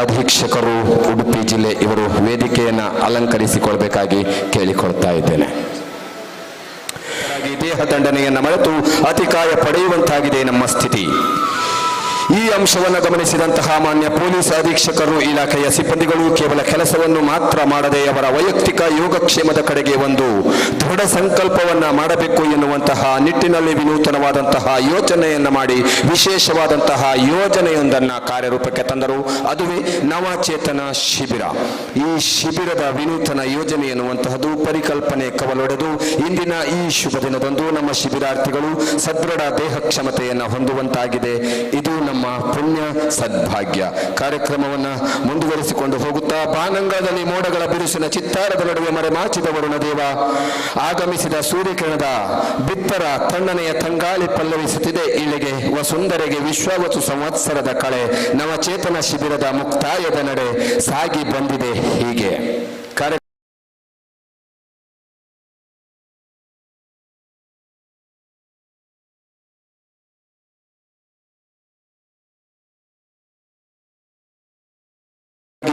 ಅಧೀಕ್ಷಕರು ಉಡುಪಿ ಜಿಲ್ಲೆ ಇವರು ವೇದಿಕೆಯನ್ನು ಅಲಂಕರಿಸಿಕೊಳ್ಬೇಕಾಗಿ ಕೇಳಿಕೊಳ್ತಾ ಇದ್ದೇನೆ. ದೇಹ ದಂಡನೆಯನ್ನು ಮರೆತು ಅತಿಕಾಯ ಪಡೆಯುವಂತಾಗಿದೆ ನಮ್ಮ ಸ್ಥಿತಿ. ಈ ಅಂಶವನ್ನು ಗಮನಿಸಿದಂತಹ ಮಾನ್ಯ ಪೊಲೀಸ್ ಅಧೀಕ್ಷಕರು, ಇಲಾಖೆಯ ಸಿಬ್ಬಂದಿಗಳು ಕೇವಲ ಕೆಲಸವನ್ನು ಮಾತ್ರ ಮಾಡದೆ ಅವರ ವೈಯಕ್ತಿಕ ಯೋಗಕ್ಷೇಮದ ಕಡೆಗೆ ಒಂದು ದೃಢ ಸಂಕಲ್ಪವನ್ನ ಮಾಡಬೇಕು ಎನ್ನುವಂತಹ ನಿಟ್ಟಿನಲ್ಲಿ ವಿನೂತನವಾದಂತಹ ಯೋಚನೆಯನ್ನು ಮಾಡಿ ವಿಶೇಷವಾದಂತಹ ಯೋಜನೆಯೊಂದನ್ನು ಕಾರ್ಯರೂಪಕ್ಕೆ ತಂದರು. ಅದುವೇ ನವಚೇತನ ಶಿಬಿರ. ಈ ಶಿಬಿರದ ವಿನೂತನ ಯೋಜನೆ ಎನ್ನುವಂತಹದ್ದು ಪರಿಕಲ್ಪನೆ ಕವಲೊಡೆದು ಇಂದಿನ ಈ ಶುಭ ದಿನದಂದು ನಮ್ಮ ಶಿಬಿರಾರ್ಥಿಗಳು ಸದೃಢ ದೇಹ ಕ್ಷಮತೆಯನ್ನು ಹೊಂದುವಂತಾಗಿದೆ. ಇದು ನಮ್ಮ ಪುಣ್ಯ ಸದ್ಭಾಗ್ಯ. ಕಾರ್ಯಕ್ರಮವನ್ನು ಮುಂದುವರಿಸಿಕೊಂಡು ಹೋಗುತ್ತಾ ಬಾನಂಗಳದಲ್ಲಿ ಮೋಡಗಳ ಬಿರುಸಿನ ಚಿತ್ತಾರದ ನಡುವೆ ಮರೆಮಾಚಿದ ವರುಣದೇವ ಆಗಮಿಸಿದ ಸೂರ್ಯಕಿರಣದ ಬಿತ್ತರ ತಣ್ಣನೆಯ ತಂಗಾಳಿ ಪಲ್ಲವಿಸುತ್ತಿದೆ. ಇಲ್ಲಿಗೆ ವಸುಂದರೆಗೆ ವಿಶ್ವವತು ಸಂವತ್ಸರದ ಕಳೆ. ನವಚೇತನ ಶಿಬಿರದ ಮುಕ್ತಾಯದ ನಡೆ ಸಾಗಿ ಬಂದಿದೆ ಹೀಗೆ.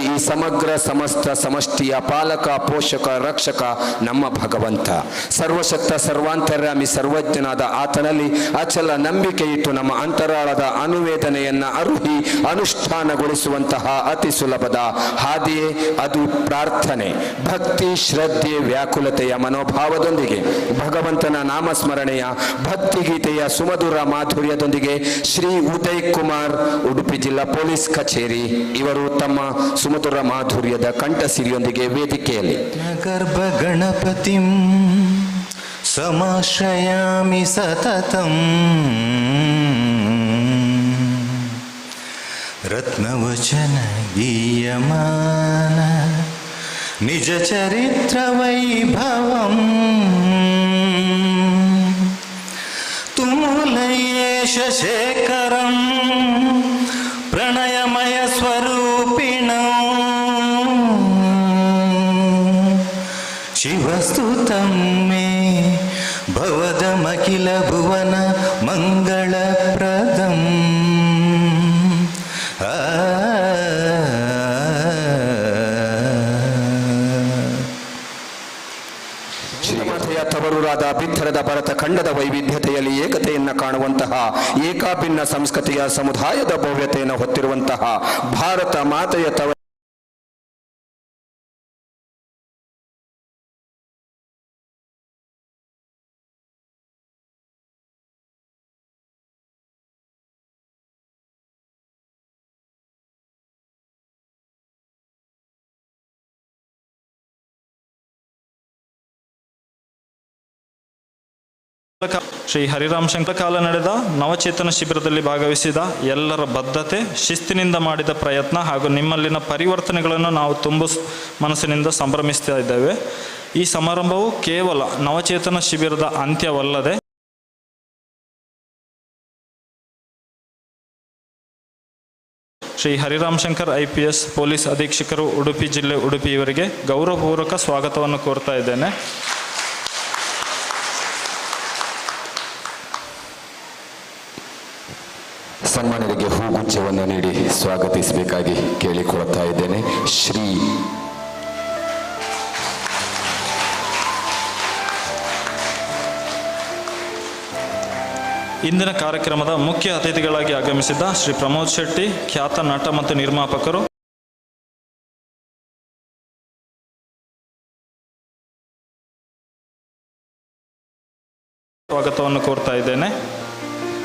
ಈ ಸಮಗ್ರ ಸಮಸ್ತ ಸಮಷ್ಟಿಯ ಪಾಲಕ, ಪೋಷಕ, ರಕ್ಷಕ ನಮ್ಮ ಭಗವಂತ. ಸರ್ವಶಕ್ತ, ಸರ್ವಾಂತರ್ಯಾಮಿ, ಸರ್ವಜ್ಞನಾದ ಆತನಲ್ಲಿ ಅಚಲ ನಂಬಿಕೆ ಇಟ್ಟು ನಮ್ಮ ಅಂತರಾಳದ ಅನುವೇದನೆಯನ್ನ ಅರುಹಿ ಅನುಷ್ಠಾನಗೊಳಿಸುವಂತಹ ಅತಿ ಸುಲಭದ ಹಾದಿಯೇ ಅದು ಪ್ರಾರ್ಥನೆ. ಭಕ್ತಿ, ಶ್ರದ್ಧೆ, ವ್ಯಾಕುಲತೆಯ ಮನೋಭಾವದೊಂದಿಗೆ, ಭಗವಂತನ ನಾಮಸ್ಮರಣೆಯ ಭಕ್ತಿಗೀತೆಯ ಸುಮಧುರ ಮಾಧುರ್ಯದೊಂದಿಗೆ ಶ್ರೀ ಉದಯ್ ಕುಮಾರ್ ಉಡುಪಿ ಜಿಲ್ಲಾ ಪೊಲೀಸ್ ಕಚೇರಿ. ಇವರು ತಮ್ಮ ಮಧುರ ಮಾಧುರ್ಯದ ಕಂಠಸಿರಿಯೊಂದಿಗೆ ವೇದಿಕೆಯಲ್ಲಿ. ಗರ್ಭ ಗಣಪತಿ ಸಮಾಶ್ರಯಾಮಿ ಸತತಂ. ರತ್ನವಚನ ಗೀಯಮಾನ ನಿಜ ಚರಿತ್ರ ವೈಭವಂ. ತುಮುಲಯೇಶ ಶೇಖರಂ ಭರತ ಖಂಡದ ವೈವಿಧ್ಯತೆಯಲ್ಲಿ ಏಕತೆಯನ್ನು ಕಾಣುವಂತಹ ಏಕಾಭಿನ್ನ ಸಂಸ್ಕೃತಿಯ ಸಮುದಾಯದ ಭವ್ಯತೆಯನ್ನು ಹೊತ್ತಿರುವಂತಹ ಭಾರತ ಮಾತೆಯ ತವ ಶ್ರೀ ಹರಿರಾಮ್ ಶಂಕರ ಕಾಲ ನಡೆದ ನವಚೇತನ ಶಿಬಿರದಲ್ಲಿ ಭಾಗವಹಿಸಿದ ಎಲ್ಲರ ಬದ್ಧತೆ, ಶಿಸ್ತಿನಿಂದ ಮಾಡಿದ ಪ್ರಯತ್ನ ಹಾಗೂ ನಿಮ್ಮಲ್ಲಿನ ಪರಿವರ್ತನೆಗಳನ್ನು ನಾವು ತುಂಬ ಮನಸ್ಸಿನಿಂದ ಸಂಭ್ರಮಿಸ್ತಾ ಇದ್ದೇವೆ. ಈ ಸಮಾರಂಭವು ಕೇವಲ ನವಚೇತನ ಶಿಬಿರದ ಅಂತ್ಯವಲ್ಲದೆ Shri Hariram Shankar I P S police ಅಧೀಕ್ಷಕರು Udupi ಜಿಲ್ಲೆ ಉಡುಪಿ ಇವರಿಗೆ ಗೌರವಪೂರ್ವಕ ಸ್ವಾಗತವನ್ನು ಕೋರ್ತಾ ಇದ್ದೇನೆ. ಸನ್ಮಾನ್ಯರಿಗೆ ಹೂಗುಚ್ಛವನ್ನು ನೀಡಿ ಸ್ವಾಗತಿಸಬೇಕಾಗಿ ಕೇಳಿಕೊಳ್ತಾ ಇದ್ದೇನೆ. ಶ್ರೀ ಇಂದಿನ ಕಾರ್ಯಕ್ರಮದ ಮುಖ್ಯ ಅತಿಥಿಗಳಾಗಿ ಆಗಮಿಸಿದ್ದ ಶ್ರೀ ಪ್ರಮೋದ್ ಶೆಟ್ಟಿ, ಖ್ಯಾತ ನಟ ಮತ್ತು ನಿರ್ಮಾಪಕರು. ಸ್ವಾಗತವನ್ನು ಕೋರ್ತಾ ಇದ್ದೇನೆ.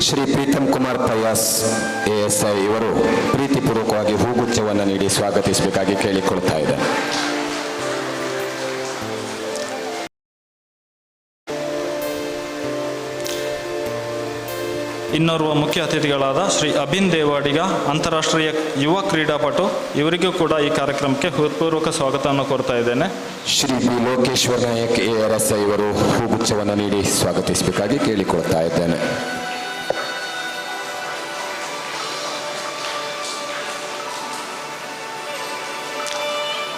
Shri Preetam Kumar P S I ಇವರು ಪ್ರೀತಿಪೂರ್ವಕವಾಗಿ ಹೂಗುಚ್ಛವನ್ನು ನೀಡಿ ಸ್ವಾಗತಿಸಬೇಕಾಗಿ ಕೇಳಿಕೊಳ್ತಾ ಇದೆ ಇನ್ನೋರ್ವ ಮುಖ್ಯ ಅತಿಥಿಗಳಾದ ಶ್ರೀ ಅಭಿನ್ ದೇವಾಡಿಗ ಅಂತಾರಾಷ್ಟ್ರೀಯ ಯುವ ಕ್ರೀಡಾಪಟು ಇವರಿಗೂ ಕೂಡ ಈ ಕಾರ್ಯಕ್ರಮಕ್ಕೆ ಹೃತ್ಪೂರ್ವಕ ಸ್ವಾಗತವನ್ನು ಕೋರ್ತಾ ಇದ್ದೇನೆ. Shri B Lokeshwara Nayak A R S I ಇವರು ಹೂಗುಚ್ಛವನ್ನು ನೀಡಿ ಸ್ವಾಗತಿಸಬೇಕಾಗಿ ಕೇಳಿಕೊಳ್ತಾ ಇದ್ದೇನೆ.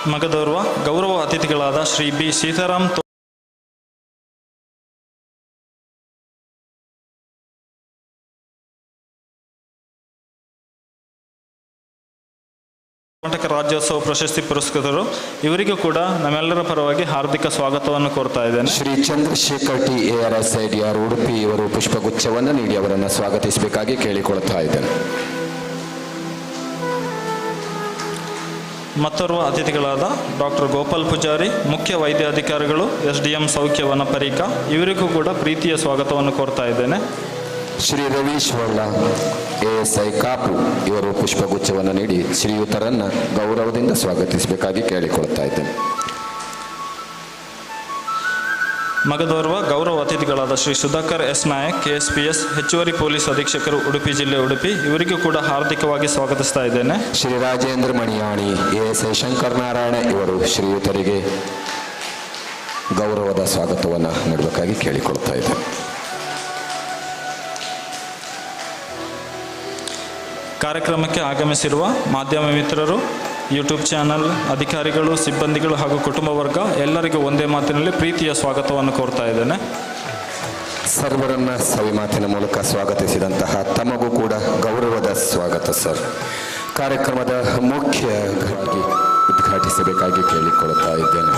ಮಗದೋರ್ವ ಗೌರವ ಅತಿಥಿಗಳಾದ ಶ್ರೀ ಬಿ ಸೀತಾರಾಮ್ ಕರ್ನಾಟಕ ರಾಜ್ಯೋತ್ಸವ ಪ್ರಶಸ್ತಿ ಪುರಸ್ಕೃತರು, ಇವರಿಗೂ ಕೂಡ ನಮ್ಮೆಲ್ಲರ ಪರವಾಗಿ ಹಾರ್ದಿಕ ಸ್ವಾಗತವನ್ನು ಕೋರ್ತಾ ಇದ್ದೇನೆ. Shri Chandrashekar T A R S I D R Udupi ಇವರು ಪುಷ್ಪಗುಚ್ಛವನ್ನು ನೀಡಿ ಅವರನ್ನು ಸ್ವಾಗತಿಸಬೇಕಾಗಿ ಕೇಳಿಕೊಳ್ತಾ ಇದ್ದೇನೆ. ಮತ್ತೋರ್ವ ಅತಿಥಿಗಳಾದ ಡಾಕ್ಟರ್ ಗೋಪಾಲ್ ಪೂಜಾರಿ, ಮುಖ್ಯ ವೈದ್ಯಾಧಿಕಾರಿಗಳು ಎಸ್ ಡಿ ಎಂ ಸೌಖ್ಯ ವನಪರಿಕ, ಇವರಿಗೂ ಕೂಡ ಪ್ರೀತಿಯ ಸ್ವಾಗತವನ್ನು ಕೋರ್ತಾ ಇದ್ದೇನೆ. ಶ್ರೀ ರವೀಶ್ ಎಸ್ ಐ ಕಾಪು ಇವರು ಪುಷ್ಪಗುಚ್ಛವನ್ನು ನೀಡಿ ಶ್ರೀಯುತರನ್ನು ಗೌರವದಿಂದ ಸ್ವಾಗತಿಸಬೇಕಾಗಿ ಕೇಳಿಕೊಳ್ತಾ ಇದ್ದೇನೆ. ಮಗದೋರ್ವ ಗೌರವ ಅತಿಥಿಗಳಾದ Shri Sudhakar S. Nayak K S P S ಹೆಚ್ಚುವರಿ ಪೊಲೀಸ್ ಅಧೀಕ್ಷಕರು ಉಡುಪಿ ಜಿಲ್ಲೆ ಉಡುಪಿ ಇವರಿಗೂ ಕೂಡ ಹಾರ್ದಿಕವಾಗಿ ಸ್ವಾಗತಿಸ್ತಾ ಇದ್ದೇನೆ. ಶ್ರೀ ರಾಜೇಂದ್ರ ಮಣಿಯಾಣಿ ಎಸ್. ಐ ಶಂಕರ್ ನಾರಾಯಣ ಇವರು ಶ್ರೀಯುತರಿಗೆ ಗೌರವದ ಸ್ವಾಗತವನ್ನು ನೀಡಬೇಕಾಗಿ ಕೇಳಿಕೊಳ್ತಾ ಇದೆ ಕಾರ್ಯಕ್ರಮಕ್ಕೆ ಆಗಮಿಸಿರುವ ಮಾಧ್ಯಮ ಮಿತ್ರರು ಯೂಟ್ಯೂಬ್ ಚಾನಲ್, ಅಧಿಕಾರಿಗಳು, ಸಿಬ್ಬಂದಿಗಳು ಹಾಗೂ ಕುಟುಂಬ ವರ್ಗ ಎಲ್ಲರಿಗೂ ಒಂದೇ ಮಾತಿನಲ್ಲಿ ಪ್ರೀತಿಯ ಸ್ವಾಗತವನ್ನು ಕೋರ್ತಾ ಇದ್ದೇನೆ. ಸರ್ವರನ್ನ ಸವಿಮಾತಿನ ಮೂಲಕ ಸ್ವಾಗತಿಸಿದಂತಹ ತಮಗೂ ಕೂಡ ಗೌರವದ ಸ್ವಾಗತ, ಸರ್. ಕಾರ್ಯಕ್ರಮದ ಮುಖ್ಯ ಉದ್ಘಾಟಿಸಬೇಕಾಗಿ ಕೇಳಿಕೊಳ್ಳುತ್ತಾ ಇದ್ದೇನೆ.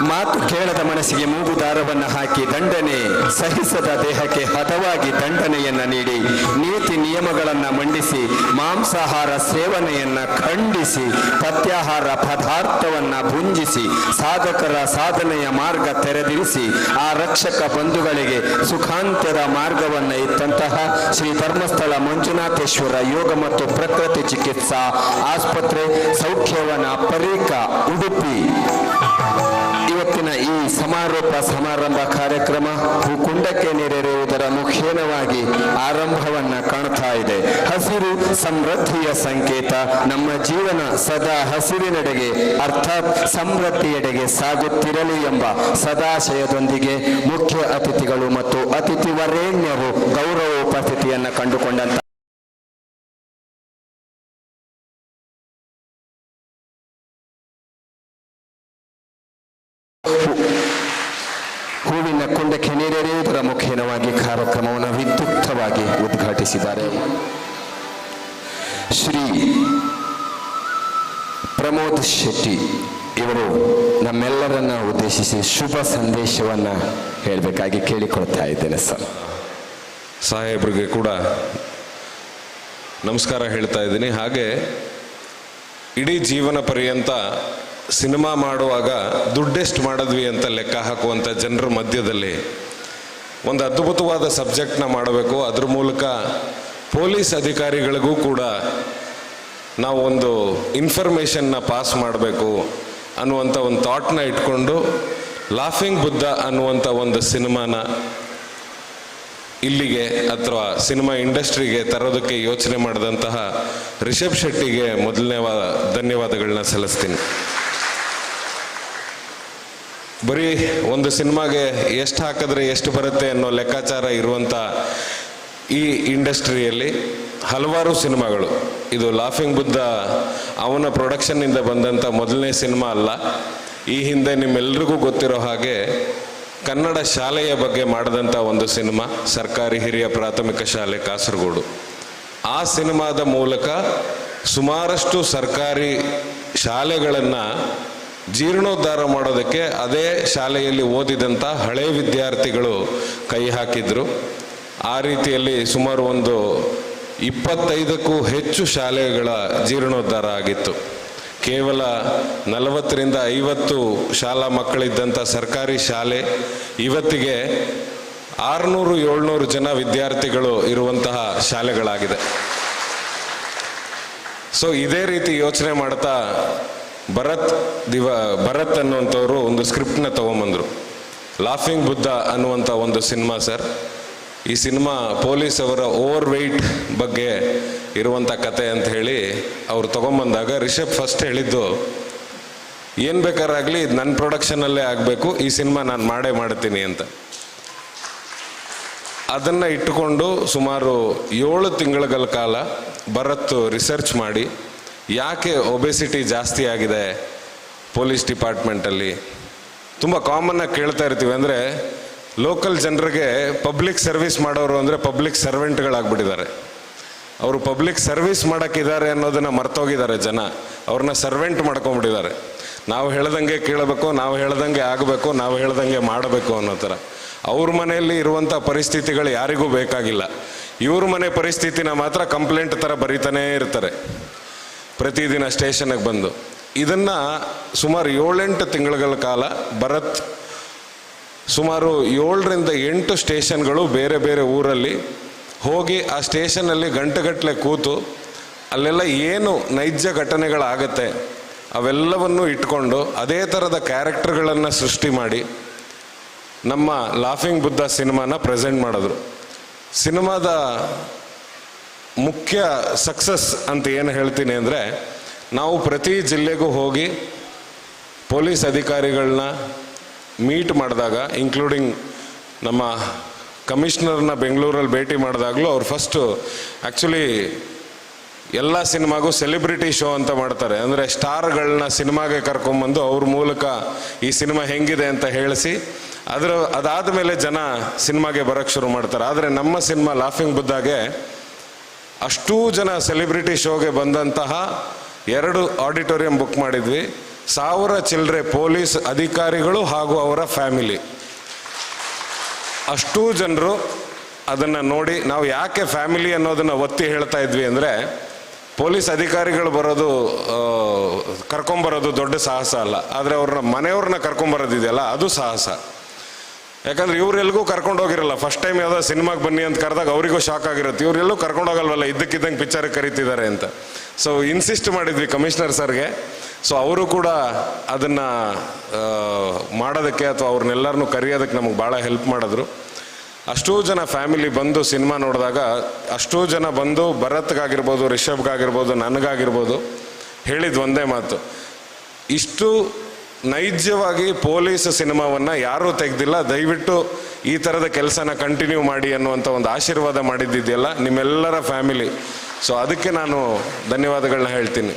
ಮಾತು ಕೇಳದ ಮನಸ್ಸಿಗೆ ಮೂಗು ದಾರವನ್ನು ಹಾಕಿ ದಂಡನೆ ಸಹಿಸದ ದೇಹಕ್ಕೆ ಹದವಾಗಿ ದಂಡನೆಯನ್ನ ನೀಡಿ ನೀತಿ ನಿಯಮಗಳನ್ನ ಮಂಡಿಸಿ ಮಾಂಸಾಹಾರ ಸೇವನೆಯನ್ನ ಖಂಡಿಸಿ ಪಥ್ಯಾಹಾರ ಪದಾರ್ಥವನ್ನ ಭುಂಜಿಸಿ ಸಾಧಕರ ಸಾಧನೆಯ ಮಾರ್ಗ ತೆರೆದಿರಿಸಿ ಆ ರಕ್ಷಕ ಬಂಧುಗಳಿಗೆ ಸುಖಾಂತ್ಯದ ಮಾರ್ಗವನ್ನ ಇತ್ತಂತಹ ಶ್ರೀ ಧರ್ಮಸ್ಥಳ ಮಂಜುನಾಥೇಶ್ವರ ಯೋಗ ಮತ್ತು ಪ್ರಕೃತಿ ಚಿಕಿತ್ಸಾ ಆಸ್ಪತ್ರೆ ಸೌಖ್ಯವನ ಪರೀಕ ಉಡುಪಿ. ಇವತ್ತಿನ ಈ ಸಮಾರೋಪ ಸಮಾರಂಭ ಕಾರ್ಯಕ್ರಮ ಹೂಕುಂಡಕ್ಕೆ ನೆರೆರುವುದರ ಮುಖೇನವಾಗಿ ಆರಂಭವನ್ನ ಕಾಣ್ತಾ ಇದೆ. ಹಸಿರು ಸಮೃದ್ಧಿಯ ಸಂಕೇತ ನಮ್ಮ ಜೀವನ ಸದಾ ಹಸಿರಿನೆಡೆಗೆ ಅರ್ಥಾತ್ ಸಮೃದ್ಧಿಯೆಡೆಗೆ ಸಾಗುತ್ತಿರಲಿ ಎಂಬ ಸದಾಶಯದೊಂದಿಗೆ ಮುಖ್ಯ ಅತಿಥಿಗಳು ಮತ್ತು ಅತಿಥಿ ವರೇಣ್ಯರು ಗೌರವೋಪಸ್ಥಿತಿಯನ್ನು ಕಂಡುಕೊಂಡಂತ ಉದ್ಘಾಟಿಸಿದ್ದಾರೆ ಶ್ರೀ ಪ್ರಮೋದ್ ಶೆಟ್ಟಿ ಇವರು ನಮ್ಮೆಲ್ಲರನ್ನ ಉದ್ದೇಶಿಸಿ ಶುಭ ಸಂದೇಶವನ್ನ ಹೇಳಬೇಕಾಗಿ ಕೇಳಿಕೊಳ್ತಾ ಇದ್ದೇನೆ ಸರ್. ಸಾಹೇಬ್ರಿಗೆ ಕೂಡ ನಮಸ್ಕಾರ ಹೇಳ್ತಾ ಇದ್ದೀನಿ. ಹಾಗೆ ಇಡೀ ಜೀವನ ಪರ್ಯಂತ ಸಿನಿಮಾ ಮಾಡುವಾಗ ದುಡ್ಡೆಷ್ಟು ಮಾಡಿದ್ವಿ ಅಂತ ಲೆಕ್ಕ ಹಾಕುವಂಥ ಜನರ ಮಧ್ಯದಲ್ಲಿ ಒಂದು ಅದ್ಭುತವಾದ ಸಬ್ಜೆಕ್ಟ್ನ ಮಾಡಬೇಕು. ಅದ್ರ ಮೂಲಕ ಪೊಲೀಸ್ ಅಧಿಕಾರಿಗಳಿಗೂ ಕೂಡ ನಾವು ಒಂದು ಇನ್ಫಾರ್ಮೇಷನ್ನ ಪಾಸ್ ಮಾಡಬೇಕು ಅನ್ನುವಂಥ ಒಂದು ಥಾಟ್ನ ಇಟ್ಕೊಂಡು ಲಾಫಿಂಗ್ ಬುದ್ಧ ಅನ್ನುವಂಥ ಒಂದು ಸಿನಿಮಾನ ಇಲ್ಲಿಗೆ ಅಥವಾ ಸಿನಿಮಾ ಇಂಡಸ್ಟ್ರಿಗೆ ತರೋದಕ್ಕೆ ಯೋಚನೆ ಮಾಡಿದಂತಹ ರಿಷಬ್ ಶೆಟ್ಟಿಗೆ ಮೊದಲನೇ ಧನ್ಯವಾದಗಳನ್ನ ಸಲ್ಲಿಸ್ತೀನಿ. ಬರೀ ಒಂದು ಸಿನಿಮಾಗೆ ಎಷ್ಟು ಹಾಕಿದ್ರೆ ಎಷ್ಟು ಬರುತ್ತೆ ಅನ್ನೋ ಲೆಕ್ಕಾಚಾರ ಇರುವಂಥ ಈ ಇಂಡಸ್ಟ್ರಿಯಲ್ಲಿ ಹಲವಾರು ಸಿನಿಮಾಗಳು. ಇದು ಲಾಫಿಂಗ್ ಬುದ್ಧ ಅವನ ಪ್ರೊಡಕ್ಷನ್ನಿಂದ ಬಂದಂಥ ಮೊದಲನೇ ಸಿನಿಮಾ ಅಲ್ಲ. ಈ ಹಿಂದೆ ನಿಮ್ಮೆಲ್ರಿಗೂ ಗೊತ್ತಿರೋ ಹಾಗೆ ಕನ್ನಡ ಶಾಲೆಯ ಬಗ್ಗೆ ಮಾಡಿದಂಥ ಒಂದು ಸಿನಿಮಾ, ಸರ್ಕಾರಿ ಹಿರಿಯ ಪ್ರಾಥಮಿಕ ಶಾಲೆ ಕಾಸರಗೋಡು. ಆ ಸಿನಿಮಾದ ಮೂಲಕ ಸುಮಾರಷ್ಟು ಸರ್ಕಾರಿ ಶಾಲೆಗಳನ್ನು ಜೀರ್ಣೋದ್ಧಾರ ಮಾಡೋದಕ್ಕೆ ಅದೇ ಶಾಲೆಯಲ್ಲಿ ಓದಿದಂಥ ಹಳೆ ವಿದ್ಯಾರ್ಥಿಗಳು ಕೈ ಹಾಕಿದ್ರು. ಆ ರೀತಿಯಲ್ಲಿ ಸುಮಾರು ಒಂದು ಇಪ್ಪತ್ತೈದಕ್ಕೂ ಹೆಚ್ಚು ಶಾಲೆಗಳ ಜೀರ್ಣೋದ್ಧಾರ ಆಗಿತ್ತು. ಕೇವಲ ನಲವತ್ತರಿಂದ ಐವತ್ತು ಶಾಲಾ ಮಕ್ಕಳಿದ್ದಂಥ ಸರ್ಕಾರಿ ಶಾಲೆ, ಇವತ್ತಿಗೆ ಆರುನೂರು ಏಳ್ನೂರು ಜನ ವಿದ್ಯಾರ್ಥಿಗಳು ಇರುವಂತಹ ಶಾಲೆಗಳಾಗಿದೆ. ಸೊ ಇದೇ ರೀತಿ ಯೋಚನೆ ಮಾಡ್ತಾ ಭರತ್ ದಿವ, ಭರತ್ ಅನ್ನುವಂಥವ್ರು ಒಂದು ಸ್ಕ್ರಿಪ್ಟ್ನ ತೊಗೊಂಬಂದರು. ಲಾಫಿಂಗ್ ಬುದ್ಧ ಅನ್ನುವಂಥ ಒಂದು ಸಿನಿಮಾ, ಸರ್. ಈ ಸಿನಿಮಾ ಪೊಲೀಸ್ ಅವರ ಓವರ್ ವೆಯ್ಟ್ ಬಗ್ಗೆ ಇರುವಂಥ ಕತೆ ಅಂತ ಹೇಳಿ ಅವ್ರು ತೊಗೊಂಬಂದಾಗ ರಿಷಬ್ ಫಸ್ಟ್ ಹೇಳಿದ್ದು, ಏನು ಬೇಕಾರಾಗಲಿ ಇದು ನನ್ನ ಪ್ರೊಡಕ್ಷನಲ್ಲೇ ಆಗಬೇಕು, ಈ ಸಿನಿಮಾ ನಾನು ಮಾಡೇ ಮಾಡ್ತೀನಿ ಅಂತ. ಅದನ್ನು ಇಟ್ಟುಕೊಂಡು ಸುಮಾರು ಏಳು ತಿಂಗಳ ಕಾಲ ಭರತ್ ರಿಸರ್ಚ್ ಮಾಡಿ ಯಾಕೆ ಒಬೆಸಿಟಿ ಜಾಸ್ತಿ ಆಗಿದೆ ಪೊಲೀಸ್ ಡಿಪಾರ್ಟ್ಮೆಂಟಲ್ಲಿ ತುಂಬ ಕಾಮನ್ನಾಗಿ ಕೇಳ್ತಾ ಇರ್ತೀವಿ ಅಂದರೆ ಲೋಕಲ್ ಜನರಿಗೆ ಪಬ್ಲಿಕ್ ಸರ್ವಿಸ್ ಮಾಡೋರು ಅಂದರೆ ಪಬ್ಲಿಕ್ ಸರ್ವೆಂಟ್ಗಳಾಗ್ಬಿಟ್ಟಿದ್ದಾರೆ ಅವರು ಪಬ್ಲಿಕ್ ಸರ್ವಿಸ್ ಮಾಡೋಕ್ಕಿದ್ದಾರೆ ಅನ್ನೋದನ್ನು ಮರ್ತೋಗಿದ್ದಾರೆ ಜನ. ಅವ್ರನ್ನ ಸರ್ವೆಂಟ್ ಮಾಡ್ಕೊಂಬಿಟ್ಟಿದ್ದಾರೆ ನಾವು ಹೇಳ್ದಂಗೆ ಕೇಳಬೇಕು, ನಾವು ಹೇಳ್ದಂಗೆ ಆಗಬೇಕು, ನಾವು ಹೇಳ್ದಂಗೆ ಮಾಡಬೇಕು ಅನ್ನೋ ಥರ. ಅವ್ರ ಮನೆಯಲ್ಲಿ ಇರುವಂಥ ಪರಿಸ್ಥಿತಿಗಳು ಯಾರಿಗೂ ಬೇಕಾಗಿಲ್ಲ. ಇವ್ರ ಮನೆ ಪರಿಸ್ಥಿತಿನ ಮಾತ್ರ ಕಂಪ್ಲೇಂಟ್ ಥರ ಬರೀತಾನೇ ಇರ್ತಾರೆ. ಪ್ರತಿದಿನ ಸ್ಟೇಷನ್ಗೆ ಬಂದು. ಇದನ್ನು ಸುಮಾರು ಏಳೆಂಟು ತಿಂಗಳ ಕಾಲ ಭರತ್ ಸುಮಾರು ಏಳರಿಂದ ಎಂಟು ಸ್ಟೇಷನ್ಗಳು ಬೇರೆ ಬೇರೆ ಊರಲ್ಲಿ ಹೋಗಿ ಆ ಸ್ಟೇಷನಲ್ಲಿ ಗಂಟೆಗಟ್ಟಲೆ ಕೂತು ಅಲ್ಲೆಲ್ಲ ಏನು ನೈಜ ಘಟನೆಗಳಾಗತ್ತೆ ಅವೆಲ್ಲವನ್ನು ಇಟ್ಕೊಂಡು ಅದೇ ಥರದ ಕ್ಯಾರೆಕ್ಟರ್ಗಳನ್ನು ಸೃಷ್ಟಿ ಮಾಡಿ ನಮ್ಮ ಲಾಫಿಂಗ್ ಬುದ್ಧ ಸಿನಿಮಾನ ಪ್ರೆಸೆಂಟ್ ಮಾಡಿದ್ರು. ಸಿನಿಮಾದ ಮುಖ್ಯ ಸಕ್ಸಸ್ ಅಂತ ಏನು ಹೇಳ್ತೀನಿ ಅಂದರೆ, ನಾವು ಪ್ರತಿ ಜಿಲ್ಲೆಗೂ ಹೋಗಿ ಪೊಲೀಸ್ ಅಧಿಕಾರಿಗಳನ್ನ ಮೀಟ್ ಮಾಡಿದಾಗ ಇನ್ಕ್ಲೂಡಿಂಗ್ ನಮ್ಮ ಕಮಿಷನರ್ನ ಬೆಂಗಳೂರಲ್ಲಿ ಭೇಟಿ ಮಾಡಿದಾಗಲೂ ಅವ್ರು ಫಸ್ಟು ಆ್ಯಕ್ಚುಲಿ ಎಲ್ಲ ಸಿನಿಮಾಗೂ ಸೆಲೆಬ್ರಿಟಿ ಶೋ ಅಂತ ಮಾಡ್ತಾರೆ. ಅಂದರೆ ಸ್ಟಾರ್ಗಳನ್ನ ಸಿನಿಮಾಗೆ ಕರ್ಕೊಂಬಂದು ಅವ್ರ ಮೂಲಕ ಈ ಸಿನಿಮಾ ಹೆಂಗಿದೆ ಅಂತ ಹೇಳಿಸಿ, ಅದರ ಅದಾದ ಮೇಲೆ ಜನ ಸಿನಿಮಾಗೆ ಬರೋಕ್ಕೆ ಶುರು ಮಾಡ್ತಾರೆ. ಆದರೆ ನಮ್ಮ ಸಿನಿಮಾ ಲಾಫಿಂಗ್ ಬುದ್ಧಾಗೆ ಅಷ್ಟೂ ಜನ ಸೆಲೆಬ್ರಿಟಿ ಶೋಗೆ ಬಂದಂತಹ ಎರಡು ಆಡಿಟೋರಿಯಂ ಬುಕ್ ಮಾಡಿದ್ವಿ. ಸಾವಿರ ಚಿಲ್ಲರೆ ಪೊಲೀಸ್ ಅಧಿಕಾರಿಗಳು ಹಾಗೂ ಅವರ ಫ್ಯಾಮಿಲಿ ಅಷ್ಟೂ ಜನರು ಅದನ್ನು ನೋಡಿ ನಾವು ಯಾಕೆ ಫ್ಯಾಮಿಲಿ ಅನ್ನೋದನ್ನು ಒತ್ತಿ ಹೇಳ್ತಾ ಇದ್ವಿ ಅಂದರೆ, ಪೊಲೀಸ್ ಅಧಿಕಾರಿಗಳು ಬರೋದು ಕರ್ಕೊಂಬರೋದು ದೊಡ್ಡ ಸಾಹಸ ಅಲ್ಲ. ಆದರೆ ಅವ್ರನ್ನ ಮನೆಯವ್ರನ್ನ ಕರ್ಕೊಂಬರೋದಿದೆಯಲ್ಲ, ಅದು ಸಾಹಸ. ಯಾಕಂದ್ರೆ ಇವ್ರೆಲ್ಗೂ ಕರ್ಕೊಂಡು ಹೋಗಿರಲ್ಲ. ಫಸ್ಟ್ ಟೈಮ್ ಯಾವುದೋ ಸಿನಿಮಾಗೆ ಬನ್ನಿ ಅಂತ ಕರೆದಾಗ ಅವರಿಗೂ ಶಾಕ್ ಆಗಿರುತ್ತೆ. ಇವ್ರೆಲ್ಲೂ ಕರ್ಕೊಂಡು ಹೋಗಲ್ವಲ್ಲ, ಇದ್ದಕ್ಕಿದ್ದಂಗೆ ಪಿಕ್ಚರ್ಗೆ ಕರೀತಿದ್ದಾರೆ ಅಂತ. ಸೊ ಇನ್ಸಿಸ್ಟ್ ಮಾಡಿದ್ವಿ ಕಮಿಷನರ್ ಸರ್ಗೆ. ಸೊ ಅವರು ಕೂಡ ಅದನ್ನು ಮಾಡೋದಕ್ಕೆ ಅಥವಾ ಅವ್ರನ್ನೆಲ್ಲರನ್ನು ಕರೆಯೋದಕ್ಕೆ ನಮಗೆ ಭಾಳ ಹೆಲ್ಪ್ ಮಾಡಿದ್ರು. ಅಷ್ಟೂ ಜನ ಫ್ಯಾಮಿಲಿ ಬಂದು ಸಿನಿಮಾ ನೋಡಿದಾಗ, ಅಷ್ಟೂ ಜನ ಬಂದು ಭರತ್ಗಾಗಿರ್ಬೋದು, ರಿಷಬ್ಗಾಗಿರ್ಬೋದು, ನನಗಾಗಿರ್ಬೋದು ಹೇಳಿದ ಒಂದೇ ಮಾತು. ಇಷ್ಟು ನೈಜವಾಗಿ ಪೊಲೀಸ್ ಸಿನಿಮಾವನ್ನು ಯಾರೂ ತೆಗೆದಿಲ್ಲ. ದಯವಿಟ್ಟು ಈ ಥರದ ಕೆಲಸನ ಕಂಟಿನ್ಯೂ ಮಾಡಿ ಅನ್ನುವಂಥ ಒಂದು ಆಶೀರ್ವಾದ ಮಾಡಿದ್ದಿದೆಯಲ್ಲ, ನಿಮ್ಮೆಲ್ಲರ ಫ್ಯಾಮಿಲಿ ಸೊ ಅದಕ್ಕೆ ನಾನು ಧನ್ಯವಾದಗಳನ್ನ ಹೇಳ್ತೀನಿ.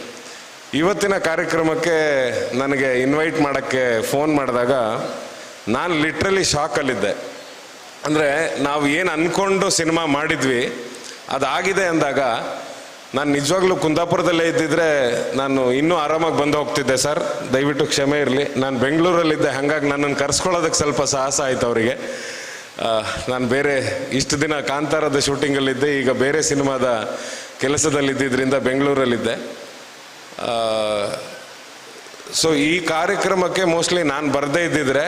ಇವತ್ತಿನ ಕಾರ್ಯಕ್ರಮಕ್ಕೆ ನನಗೆ ಇನ್ವೈಟ್ ಮಾಡೋಕ್ಕೆ ಫೋನ್ ಮಾಡಿದಾಗ ನಾನು ಲಿಟ್ರಲಿ ಶಾಕಲ್ಲಿದ್ದೆ ಅಂದರೆ ನಾವು ಏನು ಅಂದ್ಕೊಂಡು ಸಿನಿಮಾ ಮಾಡಿದ್ವಿ, ಅದಾಗಿದೆ ಅಂದಾಗ ನಾನು ನಿಜವಾಗ್ಲೂ ಕುಂದಾಪುರದಲ್ಲೇ ಇದ್ದಿದ್ರೆ ನಾನು ಇನ್ನೂ ಆರಾಮಾಗಿ ಬಂದು ಹೋಗ್ತಿದ್ದೆ ಸರ್. ದಯವಿಟ್ಟು ಕ್ಷಮೆ ಇರಲಿ. ನಾನು ಬೆಂಗಳೂರಲ್ಲಿದ್ದೆ, ಹಾಗಾಗಿ ನನ್ನನ್ನು ಕರ್ಸ್ಕೊಳ್ಳೋದಕ್ಕೆ ಸ್ವಲ್ಪ ಸಾಹಸ ಆಯ್ತು ಅವರಿಗೆ. ನಾನು ಬೇರೆ ಇಷ್ಟು ದಿನ ಕಾಂತಾರದ ಶೂಟಿಂಗಲ್ಲಿದ್ದೆ, ಈಗ ಬೇರೆ ಸಿನಿಮಾದ ಕೆಲಸದಲ್ಲಿದ್ದರಿಂದ ಬೆಂಗಳೂರಲ್ಲಿದ್ದೆ. ಸೊ ಈ ಕಾರ್ಯಕ್ರಮಕ್ಕೆ ಮೋಸ್ಟ್ಲಿ ನಾನು ಬರದೇ ಇದ್ದಿದ್ರೆ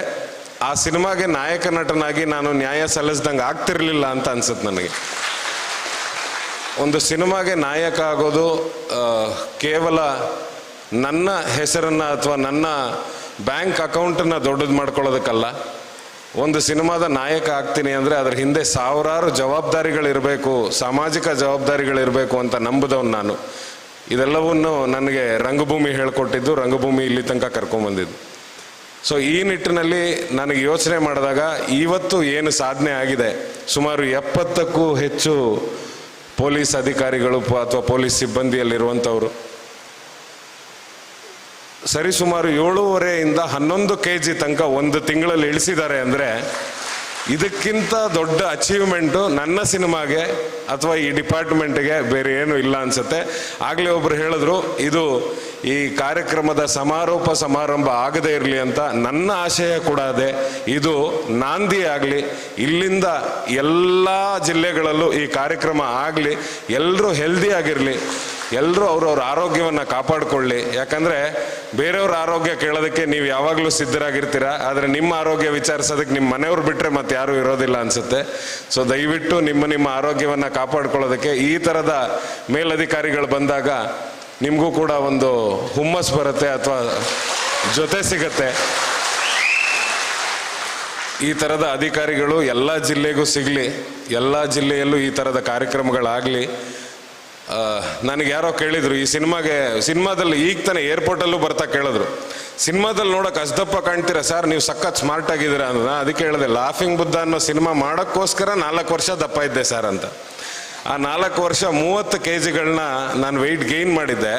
ಆ ಸಿನಿಮಾಗೆ ನಾಯಕ ನಟನಾಗಿ ನಾನು ನ್ಯಾಯ ಸಲ್ಲಿಸ್ದಂಗೆ ಆಗ್ತಿರ್ಲಿಲ್ಲ ಅಂತ ಅನ್ಸುತ್ತೆ ನನಗೆ. ಒಂದು ಸಿನಿಮಾಗೆ ನಾಯಕ ಆಗೋದು ಕೇವಲ ನನ್ನ ಹೆಸರನ್ನು ಅಥವಾ ನನ್ನ ಬ್ಯಾಂಕ್ ಅಕೌಂಟನ್ನು ದೊಡ್ಡದು ಮಾಡ್ಕೊಳ್ಳೋದಕ್ಕಲ್ಲ. ಒಂದು ಸಿನಿಮಾದ ನಾಯಕ ಆಗ್ತೀನಿ ಅಂದರೆ ಅದರ ಹಿಂದೆ ಸಾವಿರಾರು ಜವಾಬ್ದಾರಿಗಳಿರಬೇಕು, ಸಾಮಾಜಿಕ ಜವಾಬ್ದಾರಿಗಳಿರಬೇಕು ಅಂತ ನಂಬುದವನು ನಾನು. ಇದೆಲ್ಲವನ್ನು ನನಗೆ ರಂಗಭೂಮಿ ಹೇಳ್ಕೊಟ್ಟಿದ್ದು, ರಂಗಭೂಮಿ ಇಲ್ಲಿ ತನಕ ಕರ್ಕೊಂಬಂದಿದ್ದು ಸೊ ಈ ನಿಟ್ಟಿನಲ್ಲಿ ನನಗೆ ಯೋಚನೆ ಮಾಡಿದಾಗ ಇವತ್ತು ಏನು ಸಾಧನೆ ಆಗಿದೆ? ಸುಮಾರು ಎಪ್ಪತ್ತಕ್ಕೂ ಹೆಚ್ಚು ಪೊಲೀಸ್ ಅಧಿಕಾರಿಗಳು ಅಥವಾ ಪೊಲೀಸ್ ಸಿಬ್ಬಂದಿಯಲ್ಲಿರುವಂಥವರು. ಸರಿಸುಮಾರು ಏಳೂವರೆಯಿಂದ ಹನ್ನೊಂದು ಕೆ ಜಿ ತನಕ ಒಂದು ತಿಂಗಳಲ್ಲಿ ಇಳಿಸಿದ್ದಾರೆ ಅಂದರೆ ಇದಕ್ಕಿಂತ ದೊಡ್ಡ ಅಚೀವ್ಮೆಂಟು ನನ್ನ ಸಿನಿಮಾಗೆ ಅಥವಾ ಈ ಡಿಪಾರ್ಟ್ಮೆಂಟ್ಗೆ ಬೇರೆ ಏನೂ ಇಲ್ಲ ಅನ್ಸುತ್ತೆ. ಆಗಲೇ ಒಬ್ರು ಹೇಳಿದ್ರು, ಇದು ಈ ಕಾರ್ಯಕ್ರಮದ ಸಮಾರೋಪ ಸಮಾರಂಭ ಆಗದೇ ಇರಲಿ ಅಂತ ನನ್ನ ಆಶಯ ಕೂಡ ಅದೇ. ಇದು ನಾಂದಿ ಆಗಲಿ, ಇಲ್ಲಿಂದ ಎಲ್ಲ ಜಿಲ್ಲೆಗಳಲ್ಲೂ ಈ ಕಾರ್ಯಕ್ರಮ ಆಗಲಿ ಎಲ್ಲರೂ ಹೆಲ್ದಿ ಆಗಿರಲಿ ಎಲ್ಲರೂ ಅವ್ರವ್ರ ಆರೋಗ್ಯವನ್ನು ಕಾಪಾಡಿಕೊಳ್ಳಿ. ಯಾಕಂದರೆ ಬೇರೆಯವ್ರ ಆರೋಗ್ಯ ಕೇಳೋದಕ್ಕೆ ನೀವು ಯಾವಾಗಲೂ ಸಿದ್ಧರಾಗಿರ್ತೀರ, ಆದರೆ ನಿಮ್ಮ ಆರೋಗ್ಯ ವಿಚಾರಿಸೋದಕ್ಕೆ ನಿಮ್ಮ ಮನೆಯವ್ರು ಬಿಟ್ಟರೆ ಮತ್ತೆ ಯಾರೂ ಇರೋದಿಲ್ಲ ಅನಿಸುತ್ತೆ. ಸೊ ದಯವಿಟ್ಟು ನಿಮ್ಮ ನಿಮ್ಮ ಆರೋಗ್ಯವನ್ನು ಕಾಪಾಡ್ಕೊಳ್ಳೋದಕ್ಕೆ ಈ ಥರದ ಮೇಲಧಿಕಾರಿಗಳು ಬಂದಾಗ ನಿಮಗೂ ಕೂಡ ಒಂದು ಹುಮ್ಮಸ್ ಬರುತ್ತೆ ಅಥವಾ ಜೊತೆ ಸಿಗತ್ತೆ. ಈ ಥರದ ಅಧಿಕಾರಿಗಳು ಎಲ್ಲ ಜಿಲ್ಲೆಗೂ ಸಿಗಲಿ, ಎಲ್ಲ ಜಿಲ್ಲೆಯಲ್ಲೂ ಈ ಥರದ ಕಾರ್ಯಕ್ರಮಗಳಾಗಲಿ ನನಗೆ ಯಾರೋ ಕೇಳಿದರು, ಈ ಸಿನಿಮಾಗೆ, ಸಿನಿಮಾದಲ್ಲಿ ಈಗ ತಾನೇ ಏರ್ಪೋರ್ಟಲ್ಲೂ ಬರ್ತಾ ಕೇಳಿದ್ರು. ಸಿನಿಮಾದಲ್ಲಿ ನೋಡೋಕೆ ಅಸ್ದಪ್ಪ ಕಾಣ್ತೀರಾ ಸರ್, ನೀವು ಸಖತ್ ಸ್ಮಾರ್ಟ್ ಆಗಿದ್ದೀರಾ ಅಂದ್ರೆ ಅದಕ್ಕೆ ಹೇಳಿದೆ ಲಾಫಿಂಗ್ ಬುದ್ಧ ಅನ್ನೋ ಸಿನಿಮಾ ಮಾಡೋಕ್ಕೋಸ್ಕರ ನಾಲ್ಕು ವರ್ಷ ದಪ್ಪ ಇದ್ದೆ ಸರ್ ಅಂತ. ಆ ನಾಲ್ಕು ವರ್ಷ ಮೂವತ್ತು ಕೆ ಜಿಗಳನ್ನ ನಾನು ವೆಯ್ಟ್ ಗೈನ್ ಮಾಡಿದ್ದೆ.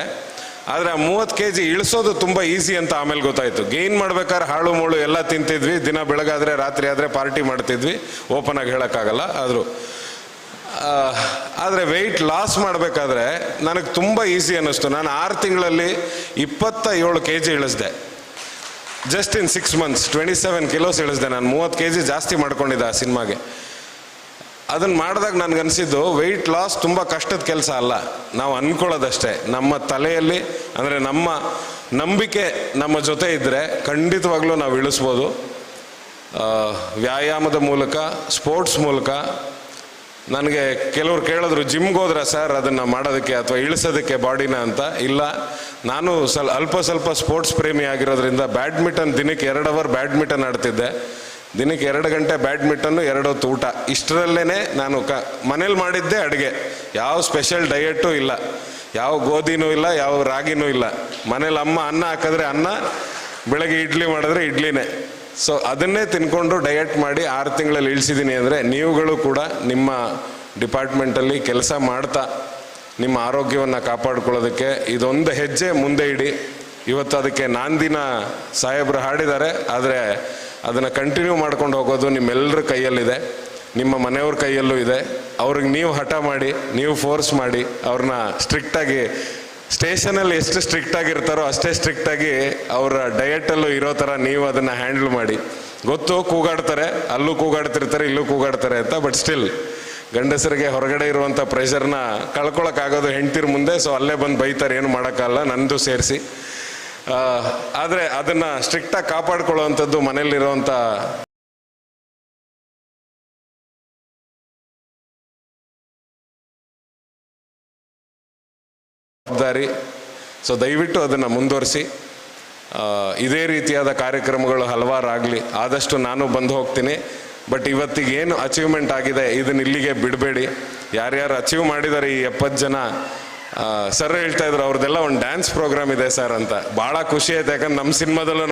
ಆದರೆ ಆ ಮೂವತ್ತು ಕೆ ಜಿ ಇಳಿಸೋದು ತುಂಬ ಈಸಿ ಅಂತ ಆಮೇಲೆ ಗೊತ್ತಾಯಿತು. ಗೈನ್ ಮಾಡ್ಬೇಕಾದ್ರೆ ಹಾಳು ಮೂಳು ಎಲ್ಲ ತಿಂತಿದ್ವಿ. ದಿನ ಬೆಳಗಾದರೆ ರಾತ್ರಿ ಆದರೆ ಪಾರ್ಟಿ ಮಾಡ್ತಿದ್ವಿ. ಓಪನ್ ಆಗಿ ಹೇಳೋಕ್ಕಾಗಲ್ಲ ಆದರೂ. ಆದರೆ ವೆಯ್ಟ್ ಲಾಸ್ ಮಾಡಬೇಕಾದ್ರೆ ನನಗೆ ತುಂಬ ಈಸಿ ಅನ್ನಿಸ್ತು. ನಾನು ಆರು ತಿಂಗಳಲ್ಲಿ ಇಪ್ಪತ್ತ ಏಳು K G ಇಳಿಸ್ದೆ. Just in six months twenty seven kilos ಇಳಿಸ್ದೆ ನಾನು. ಮೂವತ್ತು ಕೆ ಜಿ ಜಾಸ್ತಿ ಮಾಡ್ಕೊಂಡಿದ್ದೆ ಆ ಸಿನಿಮಾಗೆ. ಅದನ್ನು ಮಾಡಿದಾಗ ನನಗನ್ಸಿದ್ದು ವೆಯ್ಟ್ ಲಾಸ್ ತುಂಬ ಕಷ್ಟದ ಕೆಲಸ ಅಲ್ಲ. ನಾವು ಅಂದ್ಕೊಳ್ಳೋದಷ್ಟೇ ನಮ್ಮ ತಲೆಯಲ್ಲಿ, ಅಂದರೆ ನಮ್ಮ ನಂಬಿಕೆ ನಮ್ಮ ಜೊತೆ ಇದ್ದರೆ ಖಂಡಿತವಾಗ್ಲೂ ನಾವು ಇಳಿಸ್ಬೋದು. ವ್ಯಾಯಾಮದ ಮೂಲಕ ಸ್ಪೋರ್ಟ್ಸ್ ಮೂಲಕ. ನನಗೆ ಕೆಲವ್ರು ಕೇಳಿದ್ರು, ಜಿಮ್ಗೆ ಹೋದ್ರೆ ಸರ್? ಅದನ್ನು ಮಾಡೋದಕ್ಕೆ ಅಥವಾ ಇಳಿಸೋದಕ್ಕೆ ಬಾಡಿನ ಅಂತ. ಇಲ್ಲ. ನಾನು ಸ್ವಲ್ಪ, ಅಲ್ಪ ಸ್ವಲ್ಪ ಸ್ಪೋರ್ಟ್ಸ್ ಪ್ರೇಮಿ ಆಗಿರೋದ್ರಿಂದ ಬ್ಯಾಡ್ಮಿಂಟನ್ ದಿನಕ್ಕೆ ಎರಡು ಅವರ್ ಬ್ಯಾಡ್ಮಿಂಟನ್ ಆಡ್ತಿದ್ದೆ. ದಿನಕ್ಕೆ ಎರಡು ಗಂಟೆ ಬ್ಯಾಡ್ಮಿಂಟನ್ನು, ಎರಡು ಹೊತ್ತು ಊಟ. ಇಷ್ಟರಲ್ಲೇ ನಾನು ಕ, ಮನೇಲಿ ಮಾಡಿದ್ದೆ ಅಡುಗೆ. ಯಾವ ಸ್ಪೆಷಲ್ ಡಯೆಟು ಇಲ್ಲ. ಯಾವ ಗೋಧಿನೂ ಇಲ್ಲ, ಯಾವ ರಾಗಿನೂ ಇಲ್ಲ. ಮನೇಲಿ ಅಮ್ಮ ಅನ್ನ ಹಾಕಿದ್ರೆ ಅನ್ನ, ಬೆಳಗ್ಗೆ ಇಡ್ಲಿ ಮಾಡಿದ್ರೆ ಇಡ್ಲಿನೇ. ಸೊ, ಅದನ್ನೇ ತಿನ್ಕೊಂಡು ಡಯಟ್ ಮಾಡಿ ಆರು ತಿಂಗಳಲ್ಲಿ ಇಳಿಸಿದ್ದೀನಿ ಅಂದರೆ ನೀವುಗಳು ಕೂಡ ನಿಮ್ಮ ಡಿಪಾರ್ಟ್ಮೆಂಟಲ್ಲಿ ಕೆಲಸ ಮಾಡ್ತಾ ನಿಮ್ಮ ಆರೋಗ್ಯವನ್ನು ಕಾಪಾಡ್ಕೊಳ್ಳೋದಕ್ಕೆ ಇದೊಂದು ಹೆಜ್ಜೆ ಮುಂದೆ ಇಡಿ. ಇವತ್ತು ಅದಕ್ಕೆ ನಾಂದಿನ ಸಾಹೇಬರು ಹಾಡಿದ್ದಾರೆ. ಆದರೆ ಅದನ್ನು ಕಂಟಿನ್ಯೂ ಮಾಡ್ಕೊಂಡು ಹೋಗೋದು ನಿಮ್ಮೆಲ್ಲರ ಕೈಯಲ್ಲಿದೆ. ನಿಮ್ಮ ಮನೆಯವ್ರ ಕೈಯಲ್ಲೂ ಇದೆ. ಅವ್ರಿಗೆ ನೀವು ಹಠ ಮಾಡಿ, ನೀವು ಫೋರ್ಸ್ ಮಾಡಿ, ಅವ್ರನ್ನ ಸ್ಟ್ರಿಕ್ಟಾಗಿ ಸ್ಟೇಷನಲ್ಲಿ ಎಷ್ಟು ಸ್ಟ್ರಿಕ್ಟ್ ಆಗಿರ್ತಾರೋ ಅಷ್ಟೇ ಸ್ಟ್ರಿಕ್ಟ್ ಆಗಿ ಅವರ ಡಯಟಲ್ಲೂ ಇರೋ ಥರ ನೀವು ಅದನ್ನು ಹ್ಯಾಂಡಲ್ ಮಾಡಿ. ಗೊತ್ತು, ಕೂಗಾಡ್ತಾರೆ. ಅಲ್ಲೂ ಕೂಗಾಡ್ತಿರ್ತಾರೆ, ಇಲ್ಲೂ ಕೂಗಾಡ್ತಾರೆ ಅಂತ ಬಟ್ ಸ್ಟಿಲ್ ಗಂಡಸರಿಗೆ ಹೊರಗಡೆ ಇರುವಂಥ ಪ್ರೆಷರ್ನ ಕಳ್ಕೊಳಕ್ಕಾಗೋದು ಹೆಂಡ್ತಿರ್ ಮುಂದೆ ಸೊ ಅಲ್ಲೇ ಬಂದು ಬೈತಾರೆ, ಏನು ಮಾಡೋಕ್ಕಲ್ಲ ನಂದು ಸೇರಿಸಿ. ಆದರೆ ಅದನ್ನು ಸ್ಟ್ರಿಕ್ಟಾಗಿ ಕಾಪಾಡ್ಕೊಳ್ಳುವಂಥದ್ದು ಮನೆಯಲ್ಲಿರುವಂಥ ಜವಾಬ್ದಾರಿ. ಸೊ ದಯವಿಟ್ಟು ಅದನ್ನು ಮುಂದುವರಿಸಿ. ಇದೇ ರೀತಿಯಾದ ಕಾರ್ಯಕ್ರಮಗಳು ಹಲವಾರು ಆಗಲಿ ಆದಷ್ಟು ನಾನು ಬಂದು ಹೋಗ್ತೀನಿ. ಬಟ್ ಇವತ್ತಿಗೆ ಏನು ಅಚೀವ್ಮೆಂಟ್ ಆಗಿದೆ, ಇದನ್ನ ಇಲ್ಲಿಗೆ ಬಿಡಬೇಡಿ. ಯಾರ್ಯಾರು ಅಚೀವ್ ಮಾಡಿದ್ದಾರೆ ಈ ಎಪ್ಪತ್ತು ಜನ ಸರ್ ಹೇಳ್ತಾ ಇದ್ರು, ಅವ್ರದ್ದೆಲ್ಲ ಒಂದು ಡ್ಯಾನ್ಸ್ ಪ್ರೋಗ್ರಾಮ್ ಇದೆ ಸರ್ ಅಂತ. ಭಾಳ ಖುಷಿ ಆಯ್ತು, ಯಾಕಂದ್ರೆ ನಮ್ಮ ಸಿನಿಮಾದಲ್ಲೂ